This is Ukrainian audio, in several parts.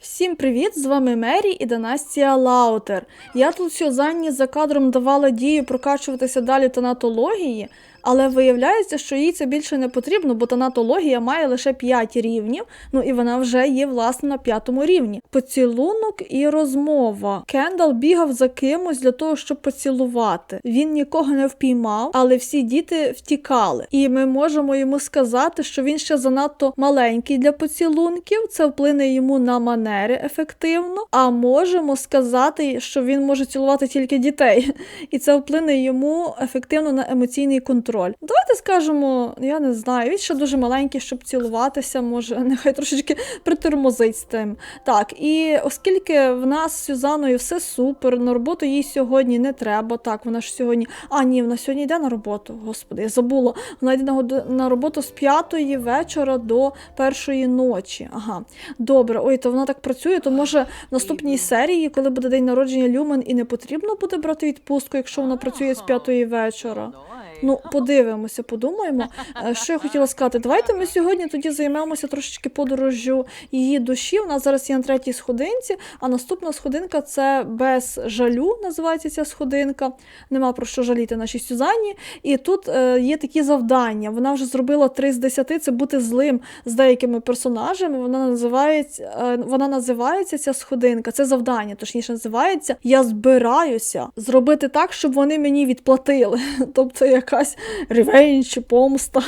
Всім привіт! З вами Мері і Данастія Лаутер. Я тут сьогодні за кадром давала дію прокачуватися далі тонатології, але виявляється, що їй це більше не потрібно, бо тонатологія має лише 5 рівнів, ну і вона вже є власне на п'ятому рівні. Поцілунок і розмова. Кендал бігав за кимось для того, щоб поцілувати. Він нікого не впіймав, але всі діти втікали. І ми можемо йому сказати, що він ще занадто маленький для поцілунків. Це вплине йому на манери ефективно. А можемо сказати, що він може цілувати тільки дітей, і це вплине йому ефективно на емоційний контроль. Давайте скажемо, я не знаю, він ще дуже маленький, щоб цілуватися, може, нехай трошечки притормозить з тим. Так, і оскільки в нас з Сюзаною все супер, на роботу їй сьогодні не треба. Так, вона ж сьогодні. А, ні, вона сьогодні йде на роботу. Господи, я забула. Вона йде на, на роботу з п'ятої вечора до першої ночі. Ага, добре. Ой, то вона так працює, то може в наступній серії, коли буде день народження Люмен, і не потрібно буде брати відпустку, якщо вона працює з п'ятої вечора. Ну, подивимося, подумаємо. Е, Що я хотіла сказати? Давайте ми сьогодні тоді займемося трошечки подорожжю її душі. У нас зараз є на третій сходинці, а наступна сходинка це без жалю, називається ця сходинка. Нема про що жаліти нашій Сюзанні. І тут е, є такі завдання. Вона вже зробила 3 з 10, це бути злим з деякими персонажами. Вона називається, е, вона називається ця сходинка. Це завдання, точніше називається Я збираюся зробити так, щоб вони мені відплатили. Тобто якась ревенж чи помста.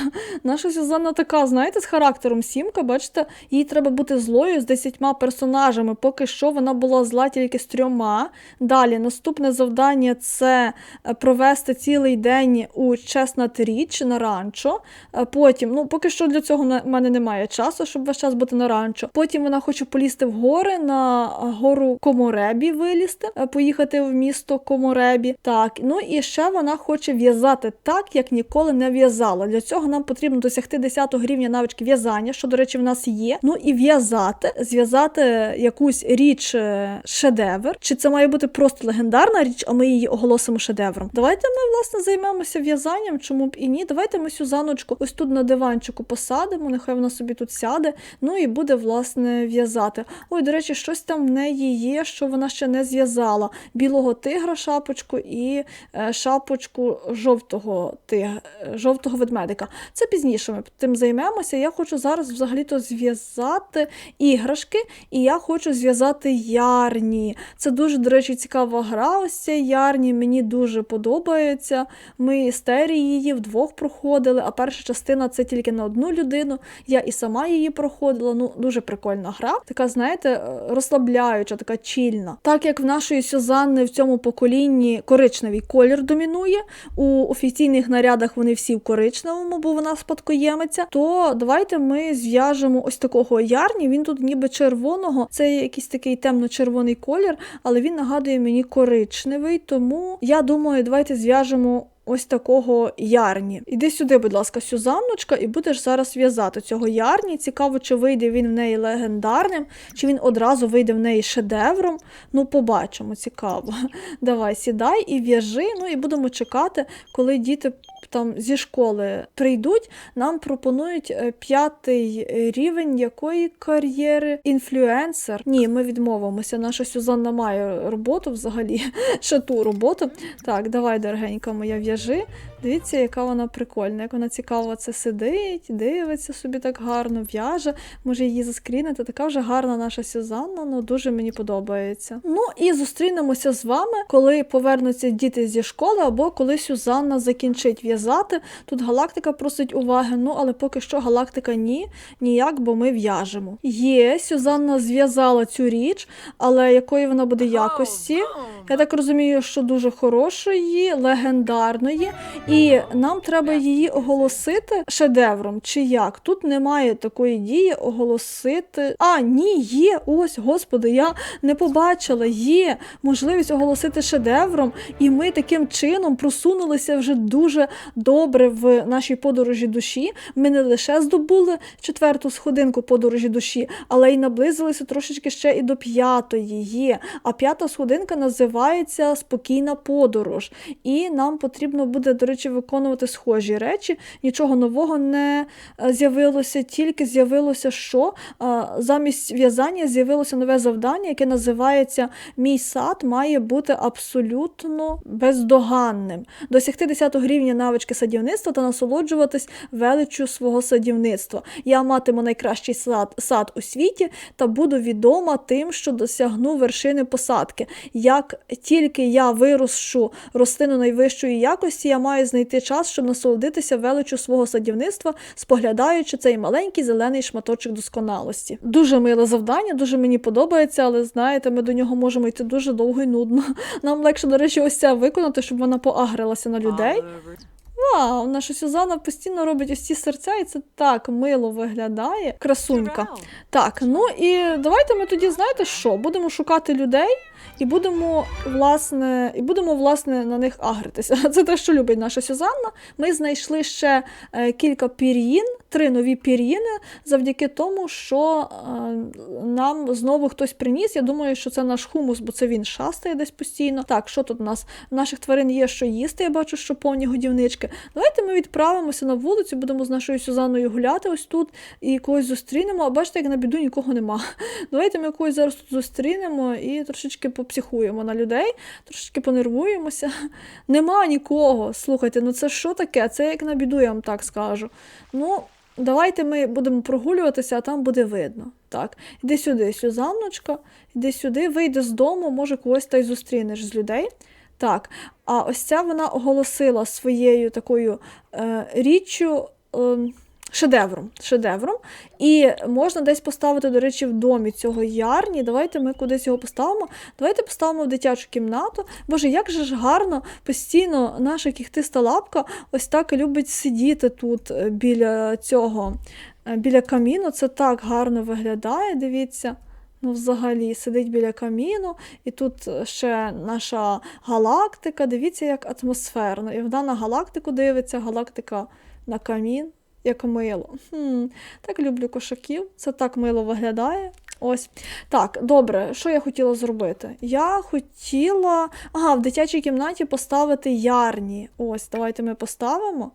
Наша Сюзанна така, знаєте, з характером сімка, бачите, їй треба бути злою з десятьма персонажами. Поки що вона була зла тільки з трьома. Далі наступне завдання це е, провести цілий день у Чеснат Річ на ранчо. Е, Потім, ну поки що для цього в мене немає часу, щоб весь час бути на ранчо. Потім вона хоче полізти в гори на гору Коморебі вилізти, е, поїхати в місто Коморебі. Так, ну і ще вона хоче в'язати так, як ніколи не в'язала. Для цього нам потрібно досягти 10 рівня навички в'язання, що, до речі, в нас є. Ну і в'язати, зв'язати якусь річ е, шедевр. Чи це має бути просто легендарна річ, а ми її оголосимо шедевром? Давайте ми, власне, займемося в'язанням, чому б і ні. Давайте ми Сюзаночку ось тут на диванчику посадимо, нехай вона собі тут сяде, ну і буде, власне, в'язати. Ой, до речі, щось там в неї є, що вона ще не зв'язала. Білого тигра шапочку і е, шапочку жовтого тигра, жовтого ведмедика. Це пізніше ми тим займемося. Я хочу зараз взагалі-то зв'язати іграшки, і я хочу зв'язати ярні. Це дуже, до речі, цікава гра. Ось ця ярні. Мені дуже подобається. Ми з Тері її вдвох проходили, а перша частина це тільки на одну людину. Я і сама її проходила. Ну, дуже прикольна гра. Така, знаєте, е, розслабляюча, така чільна. Так як в нашої Сюзанни в цьому поколінні коричневий колір домінує, у офіційних нарядах вони всі в коричневому, бо вона спадкоємиця, то давайте ми зв'яжемо ось такого ярні. Він тут ніби червоного, це якийсь такий темно-червоний колір, але він нагадує мені коричневий. Тому я думаю, давайте зв'яжемо. Ось такого ярні. Іди сюди, будь ласка, Сюзанночка, і будеш зараз в'язати цього ярні. Цікаво, чи вийде він в неї легендарним, чи він одразу вийде в неї шедевром. Ну, побачимо, цікаво. Давай, сідай і в'яжи. Ну і будемо чекати, коли діти там зі школи прийдуть. Нам пропонують е, п'ятий рівень якої кар'єри? Інфлюенсер. Ні, ми відмовимося. Наша Сюзанна має роботу взагалі, ще ту роботу. Так, давай, дорогенька моя, в'яжи. Дивіться, яка вона прикольна, як вона цікаво це сидить, дивиться собі так гарно, в'яже. Може її заскрінити. Така вже гарна наша Сюзанна, ну дуже мені подобається. Ну і зустрінемося з вами, коли повернуться діти зі школи, або коли Сюзанна закінчить в'язати. Тут галактика просить уваги, ну але поки що галактика ні, ніяк, бо ми в'яжемо. Є, Сюзанна зв'язала цю річ, але якої вона буде якості? Я так розумію, що дуже хорошої, легендарної. І нам треба її оголосити шедевром. Чи як? Тут немає такої дії оголосити. А, ні, є. Ось, господи, я не побачила. Є можливість оголосити шедевром, і ми таким чином просунулися вже дуже добре в нашій подорожі душі. Ми не лише здобули четверту сходинку подорожі душі, але й наблизилися трошечки ще і до п'ятої є. А п'ята сходинка називається Спокійна подорож. І нам потрібно буде, до речі, речі, виконувати схожі речі. Нічого нового не е, з'явилося, тільки з'явилося, що е, замість в'язання з'явилося нове завдання, яке називається Мій сад має бути абсолютно бездоганним. Досягти 10 рівня навички садівництва та насолоджуватись величчю свого садівництва. Я матиму найкращий сад, сад у світі та буду відома тим, що досягну вершини посадки. Як тільки я вирощу рослину найвищої якості, я маю знайти час, щоб насолодитися величчю свого садівництва, споглядаючи цей маленький зелений шматочок досконалості. Дуже миле завдання, дуже мені подобається, але знаєте, ми до нього можемо йти дуже довго і нудно. Нам легше, до речі, ось це виконати, щоб вона поагрилася на людей. Вау, наша Сюзанна постійно робить ось ці серця, і це так мило виглядає. Красунька. Так, ну і давайте ми тоді, знаєте що? Будемо шукати людей і будемо, власне, і будемо, власне, на них агритися. Це те, що любить наша Сюзанна. Ми знайшли ще е, кілька пір'їн, три нові пір'їни, завдяки тому, що е, нам знову хтось приніс. Я думаю, що це наш хумус, бо це він шастає десь постійно. Так, що тут у нас? Наших тварин є що їсти. Я бачу, що повні годівнички. Давайте ми відправимося на вулицю, будемо з нашою Сюзанною гуляти ось тут і когось зустрінемо. А бачите, як на біду нікого нема. Давайте ми когось зараз тут зустрінемо і трошечки попсихуємо на людей, трошечки понервуємося. Нема нікого. Слухайте, ну це що таке? Це як на біду, я вам так скажу. Ну, давайте ми будемо прогулюватися, а там буде видно. Так, іди сюди, Сюзанночка, іди сюди, вийди з дому, може когось та й зустрінеш з людей. Так, а ось ця вона оголосила своєю такою е, річчю. Е, Шедевром, шедевром. І можна десь поставити, до речі, в домі цього ярні. Давайте ми кудись його поставимо. Давайте поставимо в дитячу кімнату. Боже, як же ж гарно постійно наша кіхтиста лапка ось так любить сидіти тут е, біля цього, е, біля каміну. Це так гарно виглядає, дивіться. Ну, взагалі, сидить біля каміну, і тут ще наша галактика. Дивіться, як атмосферно. І вона на галактику дивиться, галактика на камін. Як мило. Хм, Так люблю кошаків, це так мило виглядає. Ось. Так, добре, що я хотіла зробити? Я хотіла. Ага, в дитячій кімнаті поставити ярні. Ось, давайте ми поставимо.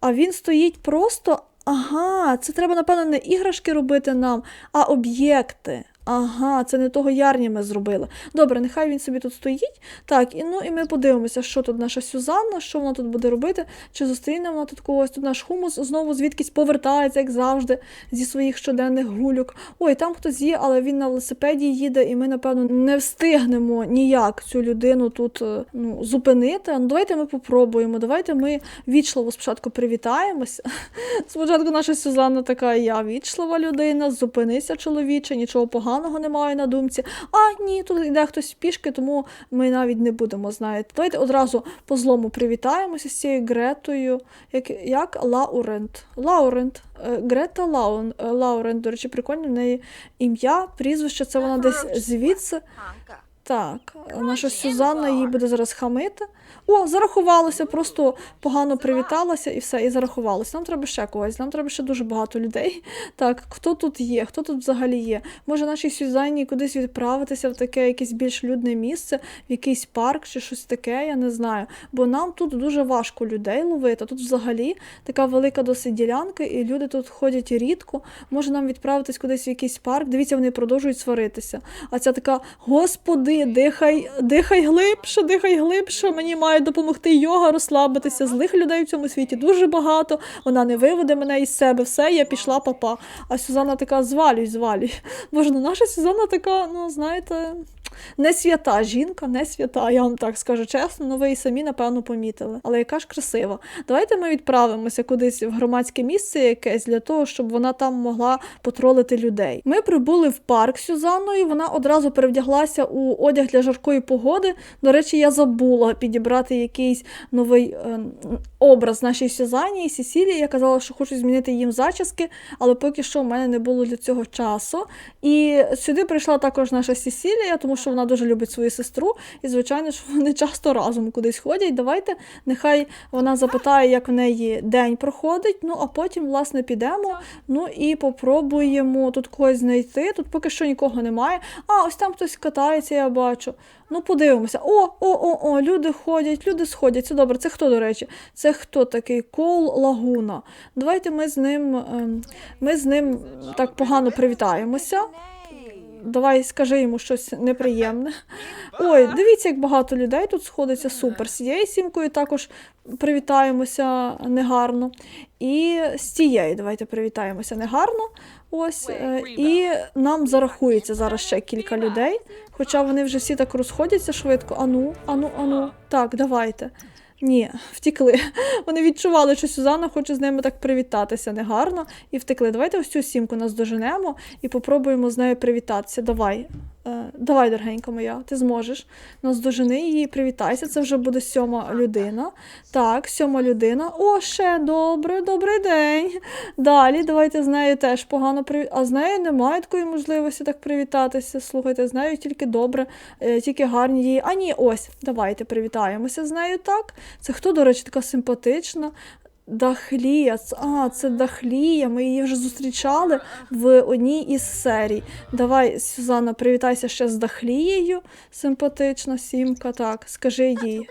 А він стоїть просто. Ага, це треба, напевно, не іграшки робити нам, а об'єкти. Ага, це не того ярні ми зробили. Добре, нехай він собі тут стоїть. Так, і ну і ми подивимося, що тут наша Сюзанна, що вона тут буде робити, чи зустріне вона тут когось. Тут наш хумус знову звідкись повертається, як завжди, зі своїх щоденних гульок. Ой, там хтось є, але він на велосипеді їде, і ми, напевно, не встигнемо ніяк цю людину тут е, ну, зупинити. Ну, давайте ми попробуємо. Давайте ми вічливо спочатку привітаємося. Спочатку наша Сюзанна така, я вічлива людина, зупинися, чоловіче, нічого поганого поганого немає на думці. А ні, тут йде хтось пішки, тому ми навіть не будемо, знаєте. Давайте одразу по злому привітаємося з цією Гретою. Як, як Лаурент. Лаурент. Е, Грета Лаун, е, Лаурент, до речі, прикольне в неї ім'я, прізвище, це вона десь звідси. Так, наша Сюзанна її буде зараз хамити. О, зарахувалося, просто погано привіталася і все, і зарахувалося. Нам треба ще когось, нам треба ще дуже багато людей. Так, хто тут є, хто тут взагалі є? Може нашій Сюзанні кудись відправитися в таке якесь більш людне місце, в якийсь парк чи щось таке, я не знаю. Бо нам тут дуже важко людей ловити. Тут взагалі така велика досить ділянка, і люди тут ходять рідко. Може нам відправитись кудись в якийсь парк. Дивіться, вони продовжують сваритися. А ця така, господи, дихай, дихай глибше, дихай глибше. Мені має допомогти йога розслабитися. Злих людей в цьому світі дуже багато. Вона не виведе мене із себе. Все, я пішла, папа. А Сюзанна така звалюй, звалюй. Боже, ну наша Сюзанна така, ну знаєте. Не свята жінка, не свята, я вам так скажу чесно, ну ви і самі, напевно, помітили. Але яка ж красива. Давайте ми відправимося кудись в громадське місце якесь для того, щоб вона там могла потролити людей. Ми прибули в парк Сюзанною, вона одразу перевдяглася у одяг для жаркої погоди. До речі, я забула підібрати якийсь новий е, образ нашій Сюзанні і Сесілії. Я казала, що хочу змінити їм зачіски, але поки що в мене не було для цього часу. І сюди прийшла також наша Сесілія, тому що вона дуже любить свою сестру, і, звичайно ж, вони часто разом кудись ходять. Давайте нехай вона запитає, як в неї день проходить. Ну а потім, власне, підемо. Ну і попробуємо тут когось знайти. Тут поки що нікого немає. А, ось там хтось катається, я бачу. Ну, подивимося. О, о, о, о, люди ходять, люди сходять. Це добре. Це хто, до речі? Це хто такий? Кол Лагуна. Давайте ми з ним. ем, Ми з ним так погано привітаємося. Давай скажи йому щось неприємне. Ой, дивіться, як багато людей тут сходиться. Супер. З цією сімкою також привітаємося негарно. І з цією давайте привітаємося негарно. Ось. е, І нам зарахується зараз ще кілька людей. Хоча вони вже всі так розходяться швидко. Ану, ану, ану. Так, давайте. Ні, втікли. Вони відчували, що Сюзанна хоче з ними так привітатися негарно і втекли. Давайте ось цю сімку нас доженемо і попробуємо з нею привітатися. Давай. Е, давай, дорогенька моя, ти зможеш. Нас дожени її, привітайся. Це вже буде сьома людина. Так, сьома людина. О, ще добре, добрий день. Далі, давайте з нею теж погано привіт. А з нею немає такої можливості так привітатися. Слухайте, з нею тільки добре, е, тільки гарні її. А ні, ось, давайте привітаємося з нею так. Це хто, до речі, така симпатична. Дахлія, а, це Дахлія. Ми її вже зустрічали в одній із серій. Давай, Сюзанна, привітайся ще з Дахлією. Симпатична сімка. Так, скажи їй.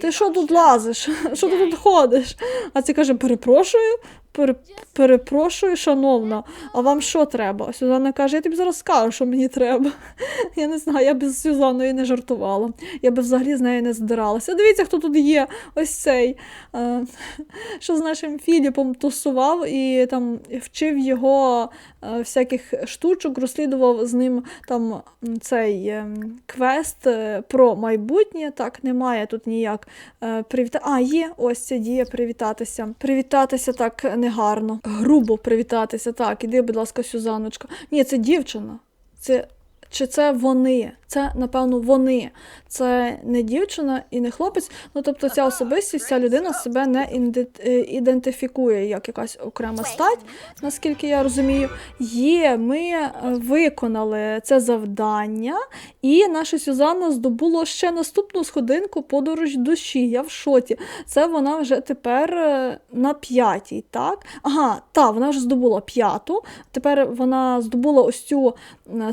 Ти що тут лазиш? Що ти тут ходиш? А це каже: перепрошую, пере, перепрошую, шановна. А вам що треба? Сюзанна каже, я тобі зараз скажу, що мені треба. Я не знаю, я б з Сюзанною не жартувала. Я би взагалі з нею не здиралася. Дивіться, хто тут є. Ось цей, е, що з нашим Філіпом тусував і там вчив його е, всяких штучок, розслідував з ним там цей е, квест е, про майбутнє. Так, немає тут ніяк е, привіта. А, є, ось ця дія привітатися. Привітатися так негарно. Грубо привітатися. Так, іди, будь ласка, Сюзаночка. Ні, це дівчина. Це. Чи це вони? Це, напевно, вони. Це не дівчина і не хлопець. Ну, тобто, ця особистість, ця людина себе не е, ідентифікує як якась окрема стать, наскільки я розумію. Є, ми е, виконали це завдання, і наша Сюзанна здобула ще наступну сходинку подорож душі. Я в шоті. Це вона вже тепер е, на п'ятій, так? Ага, та, вона вже здобула п'яту. Тепер вона здобула ось цю м,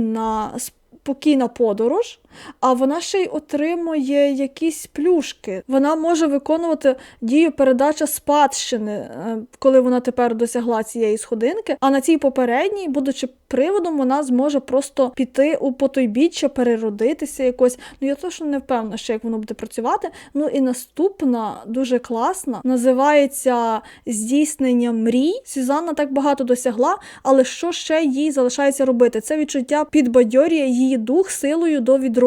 спокійна, спокійна подорож. А вона ще й отримує якісь плюшки. Вона може виконувати дію передача спадщини, е, коли вона тепер досягла цієї сходинки. А на цій попередній, будучи приводом, вона зможе просто піти у потойбіччя, переродитися якось. Ну я точно не впевнена, ще як воно буде працювати. Ну і наступна дуже класна, називається здійснення мрій. Сюзанна так багато досягла, але що ще їй залишається робити? Це відчуття підбадьорює її дух силою до відродження.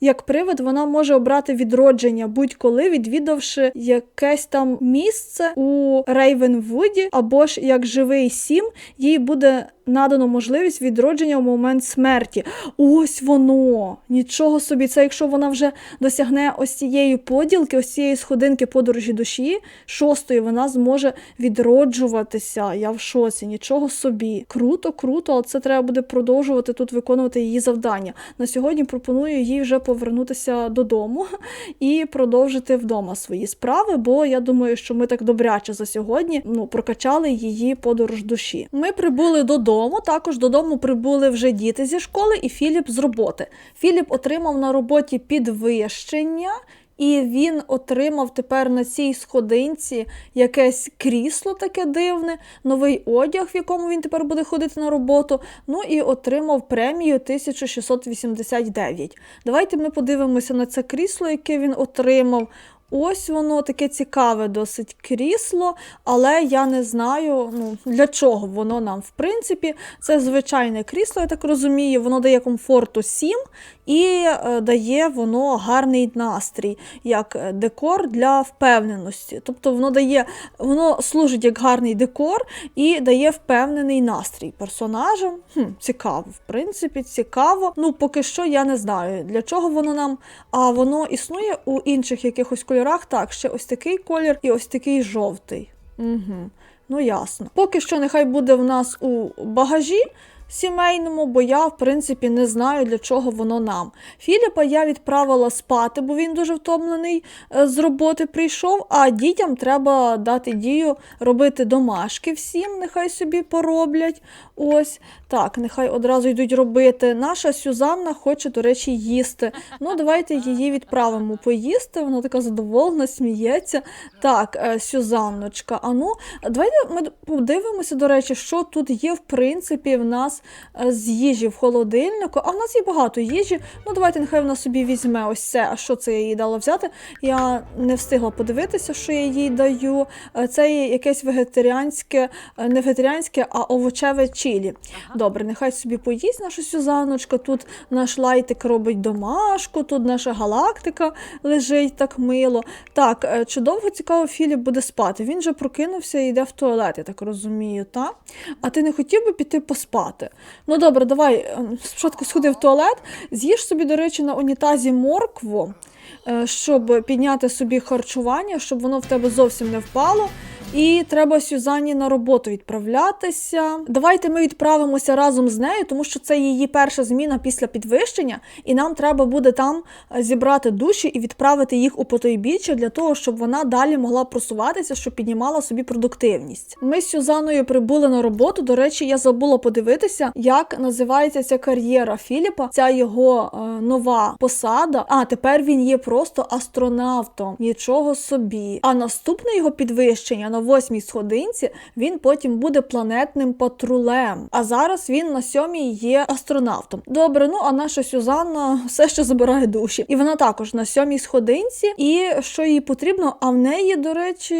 Як привид, вона може обрати відродження будь-коли, відвідавши якесь там місце у Рейвенвуді, або ж як живий сім, їй буде надано можливість відродження у момент смерті. Ось воно! Нічого собі. Це якщо вона вже досягне ось цієї поділки, ось цієї сходинки подорожі душі, шостої, вона зможе відроджуватися. Я в шоці, нічого собі. Круто, круто, але це треба буде продовжувати тут виконувати її завдання. На сьогодні пропоную їй вже повернутися додому і продовжити вдома свої справи, бо я думаю, що ми так добряче за сьогодні ну, прокачали її подорож душі. Ми прибули додому. Також додому прибули вже діти зі школи і Філіп з роботи. Філіп отримав на роботі підвищення. І він отримав тепер на цій сходинці якесь крісло таке дивне, новий одяг, в якому він тепер буде ходити на роботу. Ну і отримав премію 1689. Давайте ми подивимося на це крісло, яке він отримав. Ось воно таке цікаве досить крісло, але я не знаю, ну, для чого воно нам, в принципі. Це звичайне крісло, я так розумію, воно дає комфорту 7 і е, дає воно гарний настрій, як е, декор для впевненості. Тобто воно дає, воно служить як гарний декор і дає впевнений настрій персонажам. Хм, цікаво, в принципі, цікаво. Ну, поки що я не знаю, для чого воно нам, а воно існує у інших якихось кольорах. Так, ще ось такий колір і ось такий жовтий. Угу. Ну, ясно. Поки що нехай буде в нас у багажі. Сімейному, бо я, в принципі, не знаю, для чого воно нам. Філіпа я відправила спати, бо він дуже втомлений е, з роботи прийшов. А дітям треба дати дію робити домашки всім, нехай собі пороблять. Ось так, нехай одразу йдуть робити. Наша Сюзанна хоче, до речі, їсти. Ну, давайте її відправимо поїсти. Вона така задоволена, сміється. Так, е, Сюзанночка, а ну, давайте ми подивимося, до речі, що тут є, в принципі, в нас е, з їжі в холодильнику. А в нас є багато їжі. Ну, давайте нехай вона собі візьме ось це. А що це я їй дала взяти? Я не встигла подивитися, що я їй даю. Е, Це є якесь вегетаріанське, е, не вегетаріанське, а овочеве чілі. Добре, нехай собі поїсть наша Сюзаночка. Тут наш лайтик робить домашку, тут наша галактика лежить так мило. Так, чи довго цікаво Філіп буде спати? Він же прокинувся і йде в туалет, я так розумію, та? А ти не хотів би піти поспати? Ну добре, давай е, спочатку сходи в туалет, з'їж собі, до речі, на унітазі моркву, щоб підняти собі харчування, щоб воно в тебе зовсім не впало. І треба Сюзанні на роботу відправлятися. Давайте ми відправимося разом з нею, тому що це її перша зміна після підвищення, і нам треба буде там е, зібрати душі і відправити їх у потойбіччя для того, щоб вона далі могла просуватися, щоб піднімала собі продуктивність. Ми з Сюзанною прибули на роботу. До речі, я забула подивитися, як називається ця кар'єра Філіпа, ця його е, нова посада. А тепер він є просто астронавтом. Нічого собі. А наступне його підвищення на восьмій сходинці він потім буде планетним патрулем. А зараз він на сьомій є астронавтом. Добре, ну а наша Сюзанна все ще забирає душі. І вона також на сьомій сходинці. І що їй потрібно? А в неї, до речі,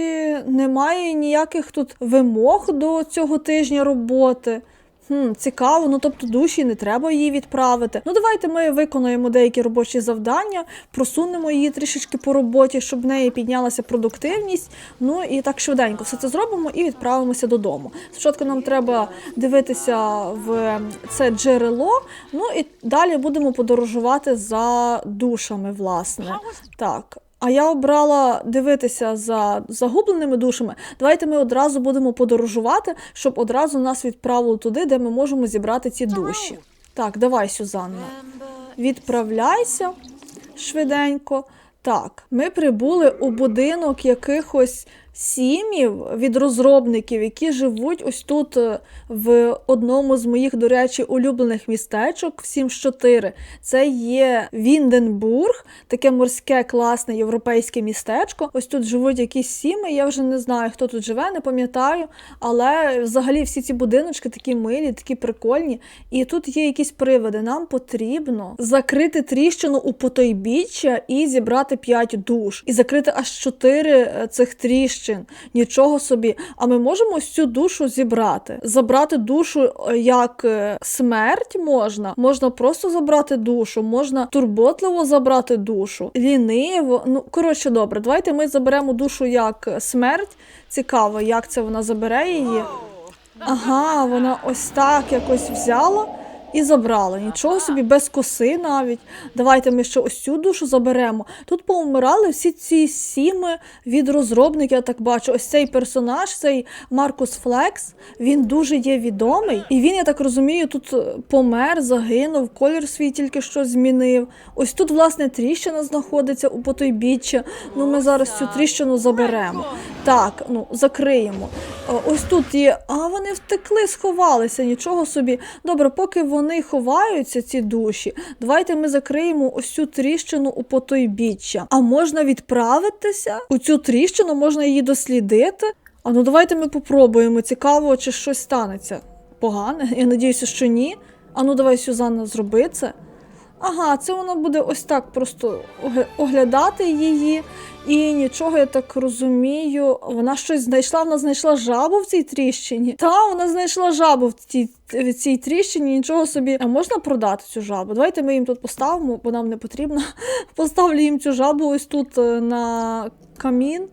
немає ніяких тут вимог до цього тижня роботи. Хм, цікаво, ну тобто душі не треба її відправити. Ну давайте ми виконуємо деякі робочі завдання, просунемо її трішечки по роботі, щоб в неї піднялася продуктивність. Ну і так швиденько все це зробимо і відправимося додому. Спочатку нам треба дивитися в це джерело. Ну і далі будемо подорожувати за душами, власне. Так. А я обрала дивитися за загубленими душами. Давайте ми одразу будемо подорожувати, щоб одразу нас відправили туди, де ми можемо зібрати ці душі. Так, давай, Сюзанна, відправляйся швиденько. Так, ми прибули у будинок якихось сім'їв від розробників, які живуть ось тут е, в одному з моїх, до речі, улюблених містечок в 7-4. Це є Вінденбург, таке морське класне європейське містечко. Ось тут живуть якісь сім'ї. Я вже не знаю, хто тут живе, не пам'ятаю. Але взагалі всі ці будиночки такі милі, такі прикольні. І тут є якісь приводи. Нам потрібно закрити тріщину у потойбіччя і зібрати 5 душ. І закрити аж 4 цих тріщин. Нічого собі. А ми можемо ось цю душу зібрати. Забрати душу е, як е, смерть можна. Можна просто забрати душу, можна турботливо забрати душу, ліниво. Ну, коротше, добре, давайте ми заберемо душу як е, смерть. Цікаво, як це вона забере її. Ага, вона ось так якось взяла і забрала. Нічого собі, без коси навіть. Давайте ми ще ось цю душу заберемо. Тут повмирали всі ці сіми від розробників, я так бачу. Ось цей персонаж, цей Маркус Флекс, він дуже є відомий. І він, я так розумію, тут е, помер, загинув, колір свій тільки що змінив. Ось тут, власне, тріщина знаходиться у потойбіччя. Ну, ми зараз цю тріщину заберемо. Так, ну, закриємо. Ось тут є. А вони втекли, сховалися, нічого собі. Добре, поки вони ховаються, ці душі, давайте ми закриємо ось цю тріщину у потойбіччя. А можна відправитися у цю тріщину, можна її дослідити. А ну давайте ми попробуємо. Цікаво, чи щось станеться. Погане? Я надіюся, що ні. А ну давай, Сюзанна, зроби це. Ага, це вона буде ось так просто оглядати її. І нічого, я так розумію, вона щось знайшла, вона знайшла жабу в цій тріщині. Та, вона знайшла жабу в цій, в цій тріщині, нічого собі. А можна продати цю жабу? Давайте ми їм тут поставимо, бо нам не потрібно. Поставлю їм цю жабу ось тут е, на камін.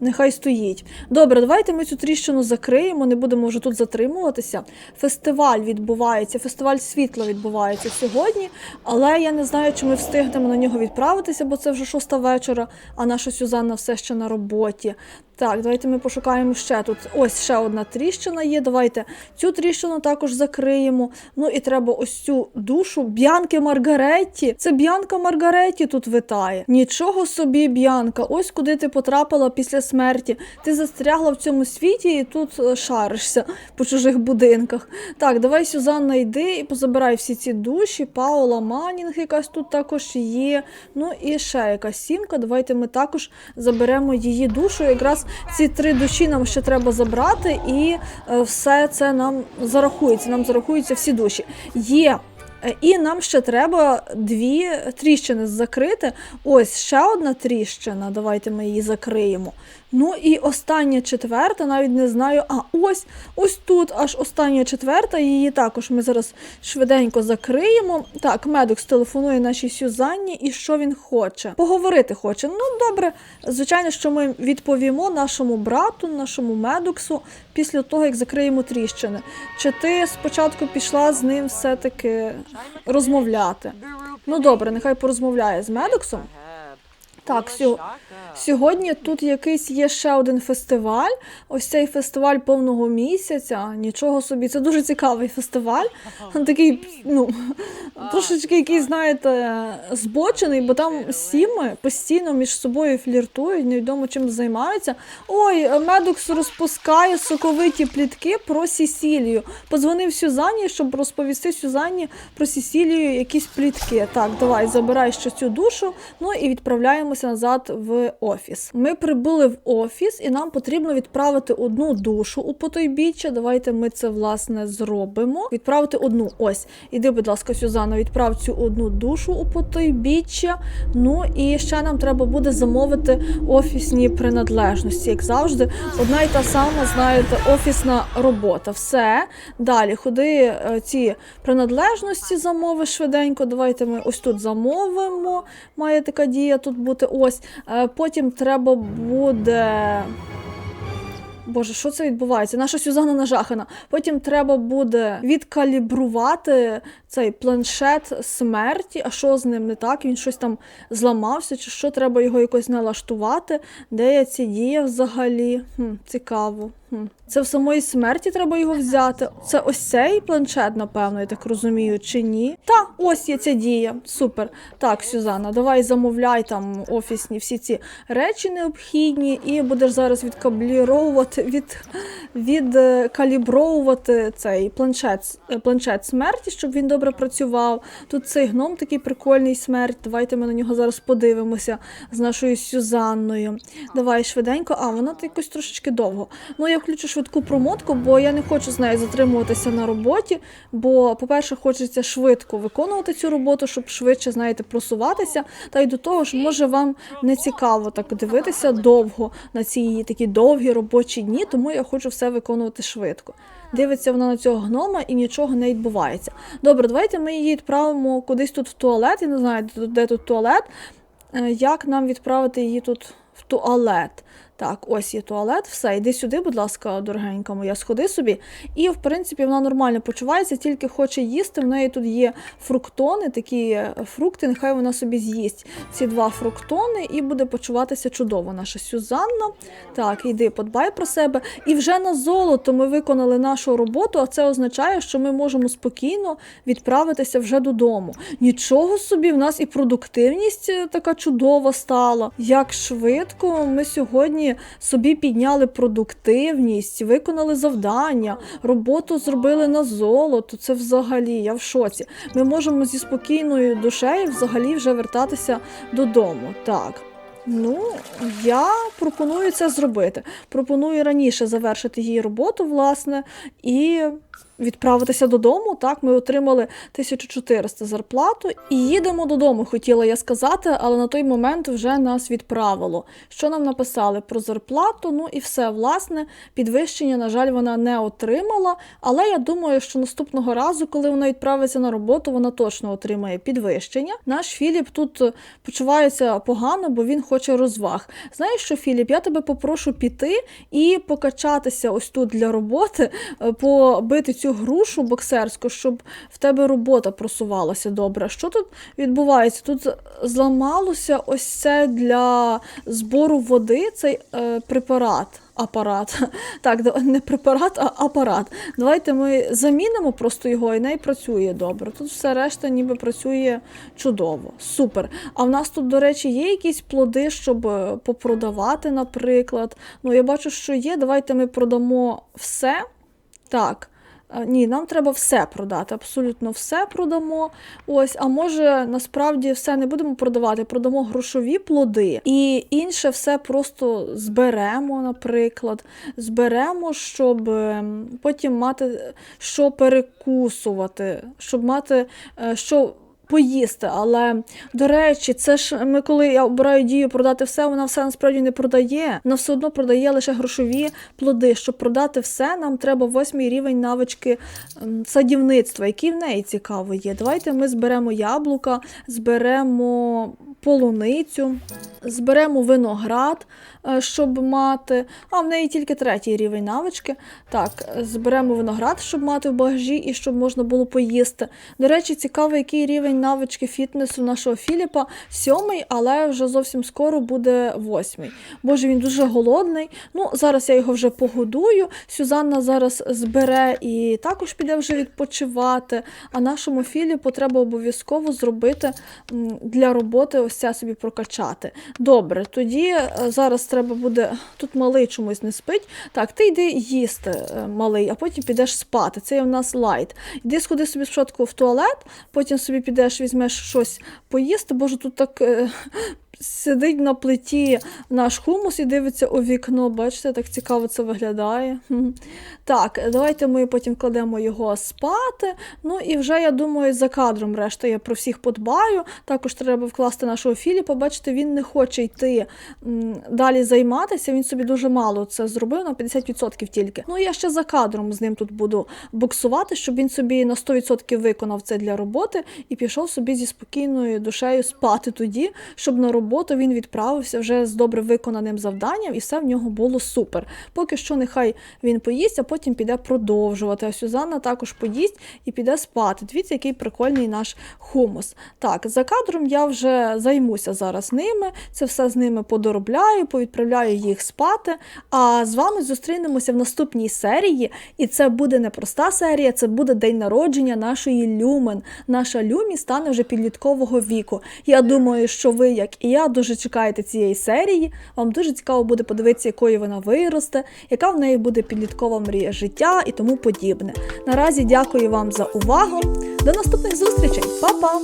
Нехай стоїть. Добре, давайте ми цю тріщину закриємо, не будемо вже тут затримуватися. Фестиваль відбувається, фестиваль світла відбувається сьогодні, але я не знаю, чи ми встигнемо на нього відправитися, бо це вже шоста вечора, а наша Сюзанна все ще на роботі. Так, давайте ми пошукаємо ще тут. Ось ще одна тріщина є. Давайте цю тріщину також закриємо. Ну і треба ось цю душу Б'янки Маргаретті. Це Б'янка Маргаретті тут витає. Нічого собі, Б'янка. Ось куди ти потрапила після смерті. Ти застрягла в цьому світі і тут е, шаришся по чужих будинках. Так, давай, Сюзанна, йди і позабирай всі ці душі. Паула Манінг якась тут також є. Ну і ще якась сімка. Давайте ми також заберемо її душу. Якраз ці три душі нам ще треба забрати, і е, все це нам зарахується. Нам зарахуються всі душі. Є. І нам ще треба дві тріщини закрити. Ось ще одна тріщина. Давайте ми її закриємо. Ну і остання четверта, навіть не знаю. А ось ось тут аж остання четверта. Її також ми зараз швиденько закриємо. Так, медик телефонує нашій Сюзанні, і що він хоче? Поговорити хоче. Ну добре, звичайно, що ми відповімо нашому брату, нашому медуксу після того, як закриємо тріщини. Чи ти спочатку пішла з ним все-таки розмовляти? Ну добре, нехай порозмовляє з Медоксом. Так, сьо- Сьогодні тут якийсь є ще один фестиваль. Ось цей фестиваль повного місяця. Нічого собі, це дуже цікавий фестиваль. Такий, ну, трошечки який, знаєте, збочений, бо там сіми постійно між собою фліртують, невідомо чим займаються. Ой, Медукс розпускає соковиті плітки про Сісілію. Позвонив Сюзанні, щоб розповісти Сюзанні про Сісілію якісь плітки. Так, давай, забирай ще цю душу, ну і відправляємося назад в офіс. Ми прибули в офіс, і нам потрібно відправити одну душу у потойбіччя. Давайте ми це власне зробимо. Відправити одну. Ось, іди, будь ласка, Сюзанна, відправ цю одну душу у потойбіччя. Ну і ще нам треба буде замовити офісні принадлежності, як завжди. Одна й та сама, знаєте, офісна робота. Все. Далі ходи е, ці принадлежності замови швиденько. Давайте ми ось тут замовимо. Має така дія тут бути. Ось. Е, Потім треба буде. Боже, що це відбувається? Наша Сюзанна нажахана. Потім треба буде відкалібрувати цей планшет смерті. А що з ним не так? Він щось там зламався, чи що треба його якось налаштувати? Де я ці дія взагалі? Хм, цікаво. Хм. Це в самої смерті треба його взяти. Це ось цей планшет, напевно, я так розумію, чи ні? Та, ось є ця дія. Супер. Так, Сюзанна, давай замовляй там офісні всі ці речі необхідні, і будеш зараз відкабліровувати, від, відкалібровувати цей планшет, е, планшет смерті, щоб він добре працював. Тут цей гном такий прикольний смерть. Давайте ми на нього зараз подивимося з нашою Сюзанною. Давай швиденько. А, вона якось трошечки довго. Ну, я включу швидку промотку, бо я не хочу з нею затримуватися на роботі. Бо, по-перше, хочеться швидко виконувати цю роботу, щоб швидше, знаєте, просуватися. Та й до того ж, може вам не цікаво так дивитися довго на ці такі довгі робочі дні, тому я хочу все виконувати швидко. Дивиться вона на цього гнома і нічого не відбувається. Добре, давайте ми її відправимо кудись тут в туалет. Я не знаю, де тут- туалет. Е, Як нам відправити її тут в туалет? Так, ось є туалет. Все, йди сюди, будь ласка, дорогенька моя, сходи собі. І, в принципі, вона нормально почувається, тільки хоче їсти. В неї тут є фруктони, такі е, фрукти. Нехай вона собі з'їсть ці два фруктони і буде почуватися чудово. Наша Сюзанна. Так, йди, подбай про себе. І вже на золото ми виконали нашу роботу, а це означає, що ми можемо спокійно відправитися вже додому. Нічого собі, в нас і продуктивність е, така чудова стала. Як швидко ми сьогодні собі підняли продуктивність, виконали завдання, роботу зробили на золото. Це взагалі, я в шоці. Ми можемо зі спокійною душею взагалі вже вертатися додому. Так. Ну, я пропоную це зробити. Пропоную раніше завершити її роботу, власне, і відправитися додому. Так, ми отримали 1400 зарплату і їдемо додому, хотіла я сказати, але на той момент вже нас відправило. Що нам написали про зарплату? Ну і все, власне, підвищення, на жаль, вона не отримала. Але я думаю, що наступного разу, коли вона відправиться на роботу, вона точно отримає підвищення. Наш Філіп тут е, почувається погано, бо він хоче розваг. Знаєш що, Філіп, я тебе попрошу піти і покачатися ось тут для роботи, е, побити вбити цю грушу боксерську, щоб в тебе робота просувалася добре. Що тут відбувається? Тут зламалося ось це для збору води, цей е, препарат. Апарат. Так, не препарат, а апарат. Давайте ми замінимо просто його і не працює добре. Тут все решта ніби працює чудово. Супер. А в нас тут, до речі, є якісь плоди, щоб е, попродавати, наприклад. Ну, я бачу, що є. Давайте ми продамо все. Так. Е, Ні, нам треба все продати, абсолютно все продамо. Ось, а може насправді все не будемо продавати, продамо грошові плоди і інше все просто зберемо, наприклад. Зберемо, щоб ем, потім мати що перекусувати, щоб мати е, що. Поїсти, але до речі, це ж ми, коли я обираю дію продати все, вона все насправді не продає. Вона все одно продає лише грошові плоди. Щоб продати все, нам треба восьмий рівень навички ем, садівництва, який в неї цікаво є. Давайте ми зберемо яблука, зберемо полуницю, зберемо виноград, е, щоб мати. А в неї тільки третій рівень навички. Так, зберемо виноград, щоб мати в багажі і щоб можна було поїсти. До речі, цікаво, який рівень навички фітнесу нашого Філіпа. Сьомий, але вже зовсім скоро буде восьмий. Боже, він дуже голодний. Ну, зараз я його вже погодую. Сюзанна зараз збере і також піде вже відпочивати. А нашому Філіпу треба обов'язково зробити для роботи ось це собі прокачати. Добре, тоді е, зараз треба буде. Тут малий чомусь не спить. Так, ти йди їсти, е, малий, а потім підеш спати. Це є в нас лайт. Йди сходи собі спочатку в туалет, потім собі підеш, візьмеш щось поїсти. Боже, тут так. Сидить на плиті наш хумус і дивиться у вікно. Бачите, так цікаво це виглядає. Так, давайте ми потім кладемо його спати. Ну і вже я думаю, за кадром решта я про всіх подбаю. Також треба вкласти нашого Філіпа. Бачите, він не хоче йти далі займатися. Він собі дуже мало це зробив на 50% тільки. Ну я ще за кадром з ним тут буду боксувати, щоб він собі на 100% виконав це для роботи і пішов собі зі спокійною душею спати тоді, щоб на роботу він відправився вже з добре виконаним завданням, і все в нього було супер. Поки що нехай він поїсть, а потім піде продовжувати. А Сюзанна також поїсть і піде спати. Дивіться, який прикольний наш хумус. Так, за кадром я вже займуся зараз ними. Це все з ними подоробляю, повідправляю їх спати. А з вами зустрінемося в наступній серії. І це буде не проста серія, це буде день народження нашої Люмен. Наша Люмі стане вже підліткового віку. Я думаю, що ви, як і я, дуже чекаєте цієї серії. Вам дуже цікаво буде подивитися, якою вона виросте, яка в неї буде підліткова мрія життя і тому подібне. Наразі дякую вам за увагу. До наступних зустрічей, Па-па!